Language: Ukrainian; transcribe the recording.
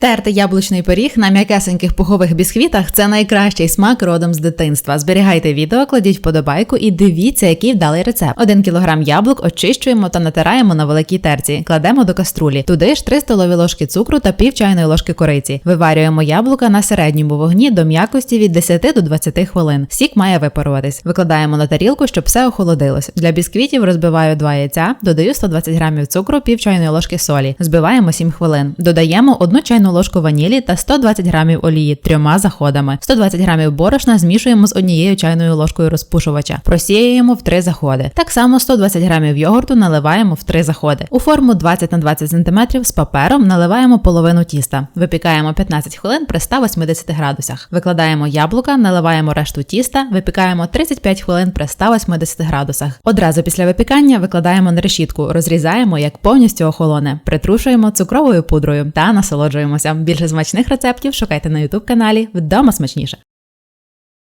Терти яблучний пиріг на м'якесеньких пухових бісквітах це найкращий смак родом з дитинства. Зберігайте відео, кладіть вподобайку і дивіться, який вдалий рецепт. Один кілограм яблук очищуємо та натираємо на великій терці. Кладемо до каструлі. Туди ж 3 столові ложки цукру та пів чайної ложки кориці. Виварюємо яблука на середньому вогні до м'якості від 10 до 20 хвилин. Сік має випаруватись. Викладаємо на тарілку, щоб все охолодилось. Для бісквітів розбиваю 2 яйця, додаю 120 грамів цукру, пів чайної ложки солі. Збиваємо 7 хвилин. Додаємо 1 чайну ложку ванілі та 120 грамів олії трьома заходами. 120 грамів борошна змішуємо з однією чайною ложкою розпушувача. Просіюємо в 3 заходи. Так само 120 грамів йогурту наливаємо в 3 заходи. У форму 20 на 20 см з папером наливаємо половину тіста. Випікаємо 15 хвилин при 180 градусах. Викладаємо яблука, наливаємо решту тіста, випікаємо 35 хвилин при 180 градусах. Одразу після випікання викладаємо на решітку, розрізаємо як повністю охолоне, притрушуємо цукровою пудрою та насолоджуємося. Більше смачних рецептів шукайте на YouTube каналі Вдома смачніше.